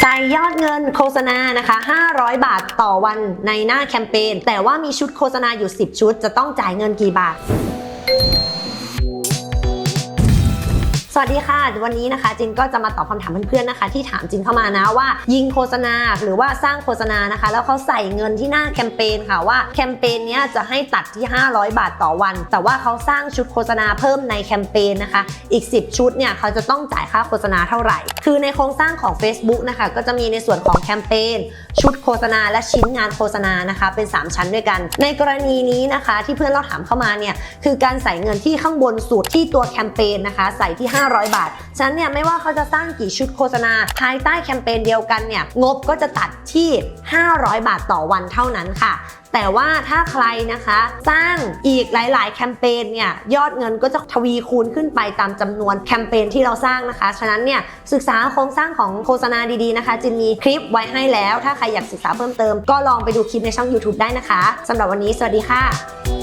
ใส่ยอดเงินโฆษณานะคะ 500 บาทต่อวันในหน้าแคมเปญแต่ว่ามีชุดโฆษณาอยู่ 10 ชุด จะต้องจ่ายเงินกี่บาท สวัสดีค่ะ วันนี้นะคะจินก็จะมาตอบคำถามเพื่อนๆนะคะ ที่ถามจินเข้ามานะว่า ยิงโฆษณาหรือว่าสร้างโฆษณานะคะ แล้วเขาใส่เงินที่หน้าแคมเปญค่ะว่าแคมเปญนี้จะให้ตัดที่ 500 บาทต่อวัน แต่ว่าเขาสร้างชุดโฆษณาเพิ่มในแคมเปญนะคะ อีก 10 ชุดเนี่ยเขาจะต้องจ่ายค่าโฆษณาเท่าไหร่ คือในโครงสร้างของ Facebook นะคะก็จะมีในส่วนของแคมเปญชุดโฆษณาและชิ้นงานโฆษณานะคะ เป็น 3 ชั้นด้วยกัน ในกรณีนี้นะคะ ที่เพื่อนเราถามเข้ามาเนี่ยคือการใส่เงินที่ข้างบนสุดที่ตัวแคมเปญนะคะ ใส่ที่500 บาท ฉะนั้นเนี่ยไม่ว่าเขาจะสร้างกี่ชุดโฆษณา ภายใต้แคมเปญเดียวกันเนี่ยงบก็จะตัดที่ 500 บาทต่อวันเท่านั้นค่ะแต่ว่าถ้าใครนะคะสร้างอีกหลาย ๆ แคมเปญเนี่ยยอดเงินก็จะทวีคูณขึ้นไปตามจำนวนแคมเปญที่เราสร้างนะคะ ฉะนั้นเนี่ยศึกษาโครงสร้างของโฆษณาดี ๆ นะคะจินมีคลิปไว้ให้แล้ว ถ้าใครอยากศึกษาเพิ่มเติม ก็ลองไปดูคลิปในช่อง YouTube ได้นะคะสำหรับวันนี้ สวัสดีค่ะ